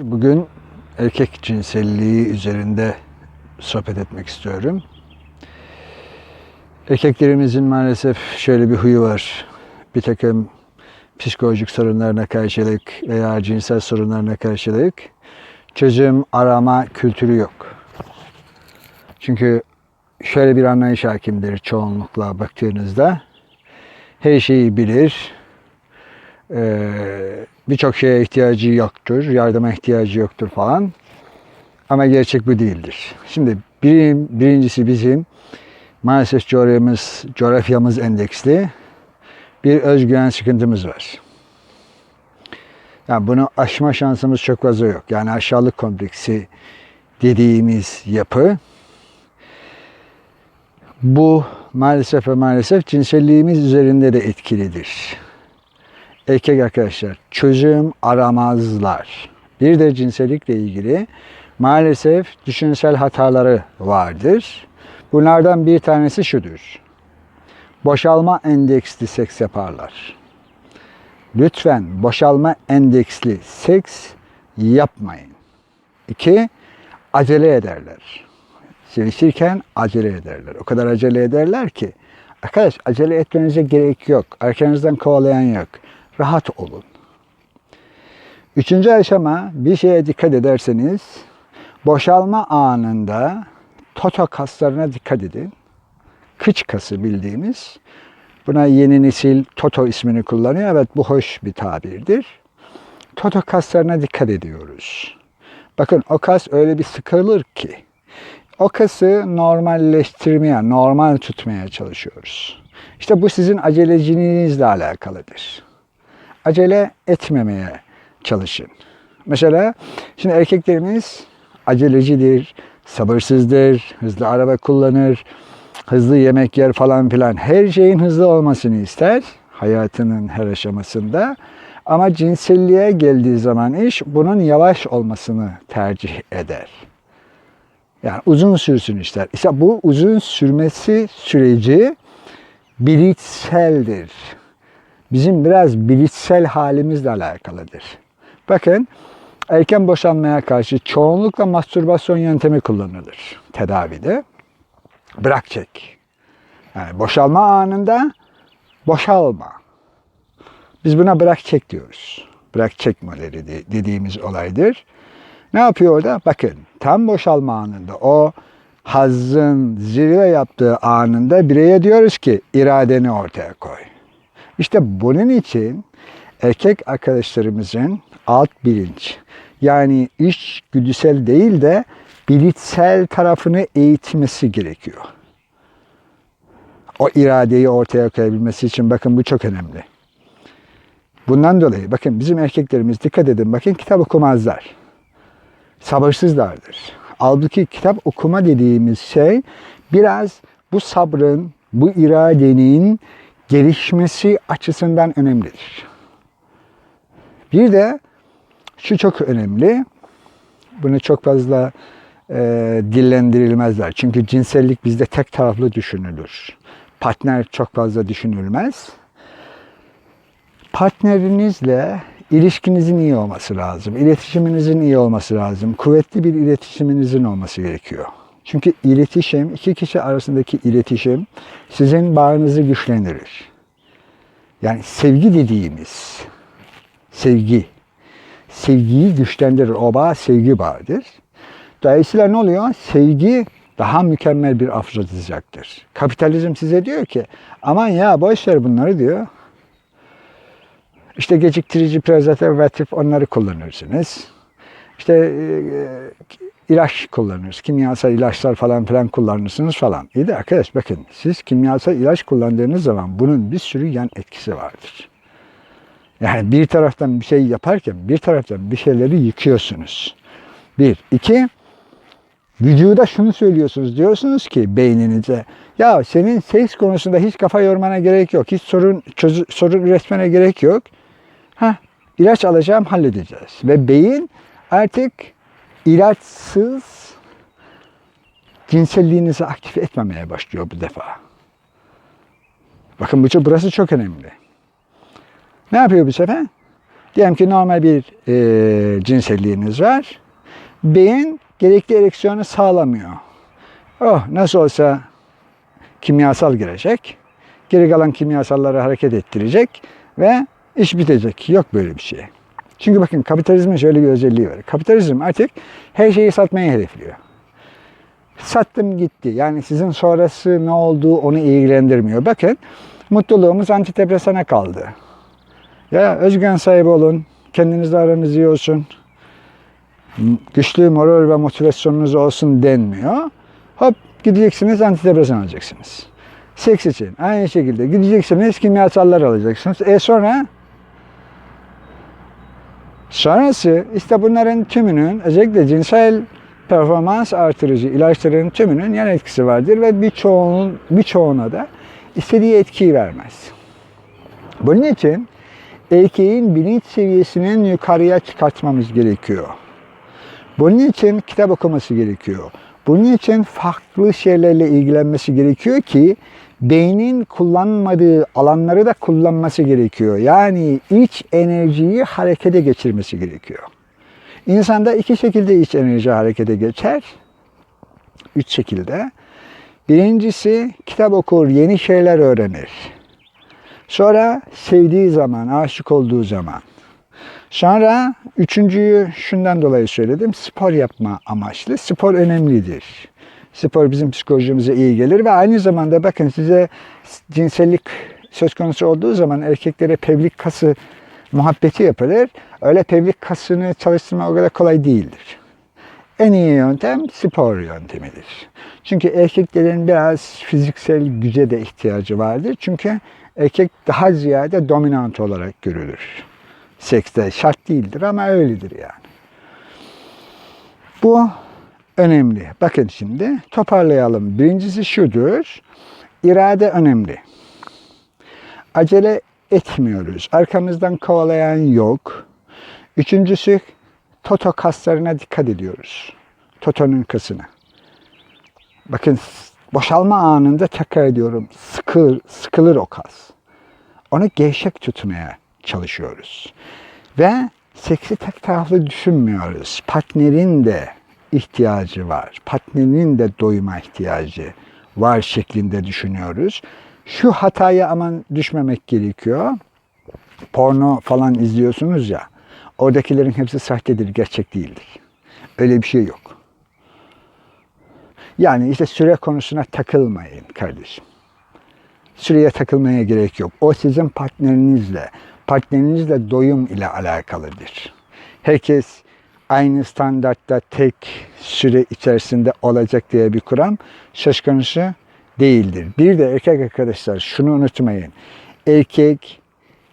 Bugün erkek cinselliği üzerinde sohbet etmek istiyorum. Erkeklerimizin maalesef şöyle bir huyu var. Bir takım psikolojik sorunlarına karşılık veya cinsel sorunlarına karşılık çözüm arama kültürü yok. Çünkü şöyle bir anlayış hakimdir çoğunlukla baktığınızda. Her şeyi bilir, ee, birçok şeye ihtiyacı yoktur, yardıma ihtiyacı yoktur falan. Ama gerçek bu değildir. Şimdi bir, birincisi bizim maalesef coğrafyamız, coğrafyamız endeksli bir özgüven sıkıntımız var. Yani bunu aşma şansımız çok fazla yok. Yani aşağılık kompleksi dediğimiz yapı bu maalesef ve maalesef cinselliğimiz üzerinde de etkilidir erkek arkadaşlar çözüm aramazlar. Bir de cinsellikle ilgili maalesef düşünsel hataları vardır. Bunlardan bir tanesi şudur. Boşalma endeksli seks yaparlar. Lütfen boşalma endeksli seks yapmayın. İki, acele ederler. Sevişirken acele ederler. O kadar acele ederler ki arkadaş acele etmenize gerek yok. Arkanızdan kovalayan yok rahat olun. Üçüncü aşama bir şeye dikkat ederseniz boşalma anında toto kaslarına dikkat edin. Kıç kası bildiğimiz. Buna yeni nesil toto ismini kullanıyor. Evet bu hoş bir tabirdir. Toto kaslarına dikkat ediyoruz. Bakın o kas öyle bir sıkılır ki o kası normalleştirmeye, normal tutmaya çalışıyoruz. İşte bu sizin aceleciliğinizle alakalıdır acele etmemeye çalışın. Mesela şimdi erkeklerimiz acelecidir, sabırsızdır, hızlı araba kullanır, hızlı yemek yer falan filan. Her şeyin hızlı olmasını ister hayatının her aşamasında. Ama cinselliğe geldiği zaman iş bunun yavaş olmasını tercih eder. Yani uzun sürsün ister. İşte bu uzun sürmesi süreci bilişseldir bizim biraz bilişsel halimizle alakalıdır. Bakın erken boşanmaya karşı çoğunlukla mastürbasyon yöntemi kullanılır tedavide. Bırak çek. Yani boşalma anında boşalma. Biz buna bırak çek diyoruz. Bırak çek modeli dediğimiz olaydır. Ne yapıyor orada? Bakın tam boşalma anında o hazzın zirve yaptığı anında bireye diyoruz ki iradeni ortaya koy. İşte bunun için erkek arkadaşlarımızın alt bilinç yani iş güdüsel değil de bilitsel tarafını eğitmesi gerekiyor. O iradeyi ortaya koyabilmesi için bakın bu çok önemli. Bundan dolayı bakın bizim erkeklerimiz dikkat edin bakın kitap okumazlar. Sabırsızlardır. Halbuki kitap okuma dediğimiz şey biraz bu sabrın, bu iradenin gelişmesi açısından önemlidir. Bir de şu çok önemli. Bunu çok fazla e, dillendirilmezler. Çünkü cinsellik bizde tek taraflı düşünülür. Partner çok fazla düşünülmez. Partnerinizle ilişkinizin iyi olması lazım. İletişiminizin iyi olması lazım. Kuvvetli bir iletişiminizin olması gerekiyor. Çünkü iletişim, iki kişi arasındaki iletişim sizin bağınızı güçlendirir. Yani sevgi dediğimiz, sevgi, sevgiyi güçlendirir. O bağ sevgi bağıdır. Dolayısıyla ne oluyor? Sevgi daha mükemmel bir afrodizaktır. Kapitalizm size diyor ki aman ya boş ver bunları diyor. İşte geciktirici prezervatif onları kullanırsınız. İşte e, ilaç kullanırız. Kimyasal ilaçlar falan filan kullanırsınız falan. İyi de arkadaş bakın siz kimyasal ilaç kullandığınız zaman bunun bir sürü yan etkisi vardır. Yani bir taraftan bir şey yaparken bir taraftan bir şeyleri yıkıyorsunuz. Bir. iki vücuda şunu söylüyorsunuz. Diyorsunuz ki beyninize ya senin seks konusunda hiç kafa yormana gerek yok. Hiç sorun çöz, sorun üretmene gerek yok. Ha, ilaç alacağım halledeceğiz. Ve beyin artık ilaçsız cinselliğinizi aktif etmemeye başlıyor bu defa. Bakın bu burası çok önemli. Ne yapıyor bu sefer? Diyelim ki normal bir e, cinselliğiniz var. Beyin gerekli ereksiyonu sağlamıyor. Oh nasıl olsa kimyasal girecek. Geri kalan kimyasalları hareket ettirecek ve iş bitecek. Yok böyle bir şey. Çünkü bakın kapitalizmin şöyle bir özelliği var. Kapitalizm artık her şeyi satmayı hedefliyor. Sattım gitti. Yani sizin sonrası ne olduğu onu ilgilendirmiyor. Bakın mutluluğumuz antidepresana kaldı. Ya özgüven sahibi olun. Kendinizle aranız iyi olsun. Güçlü moral ve motivasyonunuz olsun denmiyor. Hop gideceksiniz antidepresan alacaksınız. Seks için aynı şekilde gideceksiniz kimyasallar alacaksınız. E sonra sonrası işte bunların tümünün özellikle cinsel performans artırıcı ilaçların tümünün yan etkisi vardır ve birçoğunun birçoğuna da istediği etkiyi vermez. Bunun için erkeğin bilinç seviyesinin yukarıya çıkartmamız gerekiyor. Bunun için kitap okuması gerekiyor. Bunun için farklı şeylerle ilgilenmesi gerekiyor ki beynin kullanmadığı alanları da kullanması gerekiyor. Yani iç enerjiyi harekete geçirmesi gerekiyor. İnsanda iki şekilde iç enerji harekete geçer. Üç şekilde. Birincisi kitap okur, yeni şeyler öğrenir. Sonra sevdiği zaman, aşık olduğu zaman. Sonra üçüncüyü şundan dolayı söyledim. Spor yapma amaçlı. Spor önemlidir. Spor bizim psikolojimize iyi gelir ve aynı zamanda bakın size cinsellik söz konusu olduğu zaman erkeklere pevlik kası muhabbeti yapılır. Öyle pevlik kasını çalıştırma o kadar kolay değildir. En iyi yöntem spor yöntemidir. Çünkü erkeklerin biraz fiziksel güce de ihtiyacı vardır. Çünkü erkek daha ziyade dominant olarak görülür. Sekste şart değildir ama öyledir yani. Bu önemli. Bakın şimdi toparlayalım. Birincisi şudur. İrade önemli. Acele etmiyoruz. Arkamızdan kovalayan yok. Üçüncüsü toto kaslarına dikkat ediyoruz. Totonun kasına. Bakın boşalma anında tekrar ediyorum. Sıkır, sıkılır o kas. Onu gevşek tutmaya çalışıyoruz. Ve seksi tek taraflı düşünmüyoruz. Partnerin de ihtiyacı var. Partnerin de doyuma ihtiyacı var şeklinde düşünüyoruz. Şu hataya aman düşmemek gerekiyor. Porno falan izliyorsunuz ya. Oradakilerin hepsi sahtedir, gerçek değildir. Öyle bir şey yok. Yani işte süre konusuna takılmayın kardeşim. Süreye takılmaya gerek yok. O sizin partnerinizle, partnerinizle doyum ile alakalıdır. Herkes aynı standartta tek süre içerisinde olacak diye bir kuram söz değildir. Bir de erkek arkadaşlar şunu unutmayın. Erkek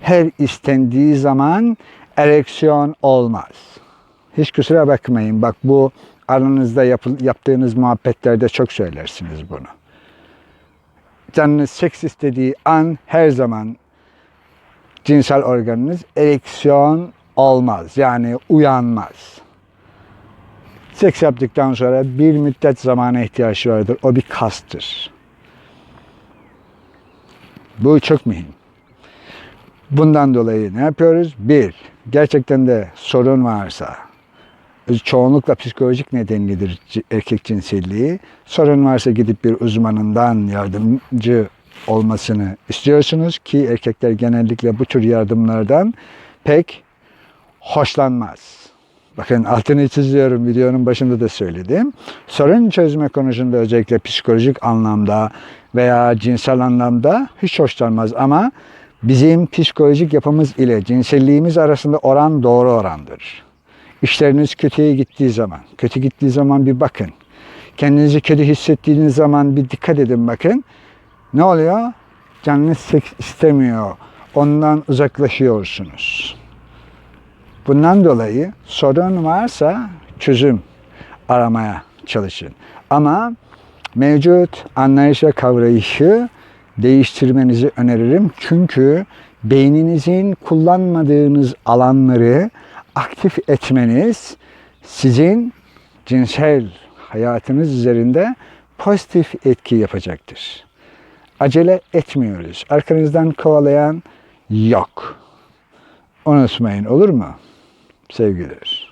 her istendiği zaman ereksiyon olmaz. Hiç kusura bakmayın. Bak bu aranızda yapı- yaptığınız muhabbetlerde çok söylersiniz bunu. Canınız seks istediği an her zaman cinsel organınız ereksiyon olmaz. Yani uyanmaz. Seks yaptıktan sonra bir müddet zamana ihtiyaç vardır. O bir kastır. Bu çok mühim. Bundan dolayı ne yapıyoruz? Bir, gerçekten de sorun varsa, çoğunlukla psikolojik nedenlidir erkek cinselliği. Sorun varsa gidip bir uzmanından yardımcı olmasını istiyorsunuz ki erkekler genellikle bu tür yardımlardan pek hoşlanmaz. Bakın altını çiziyorum videonun başında da söyledim. Sorun çözme konusunda özellikle psikolojik anlamda veya cinsel anlamda hiç hoşlanmaz ama bizim psikolojik yapımız ile cinselliğimiz arasında oran doğru orandır. İşleriniz kötüye gittiği zaman, kötü gittiği zaman bir bakın. Kendinizi kötü hissettiğiniz zaman bir dikkat edin bakın. Ne oluyor? Canınız istemiyor. Ondan uzaklaşıyorsunuz. Bundan dolayı sorun varsa çözüm aramaya çalışın. Ama mevcut anlayış ve kavrayışı değiştirmenizi öneririm. Çünkü beyninizin kullanmadığınız alanları aktif etmeniz sizin cinsel hayatınız üzerinde pozitif etki yapacaktır. Acele etmiyoruz. Arkanızdan kovalayan yok. unutmayın olur mu? Sevgiler.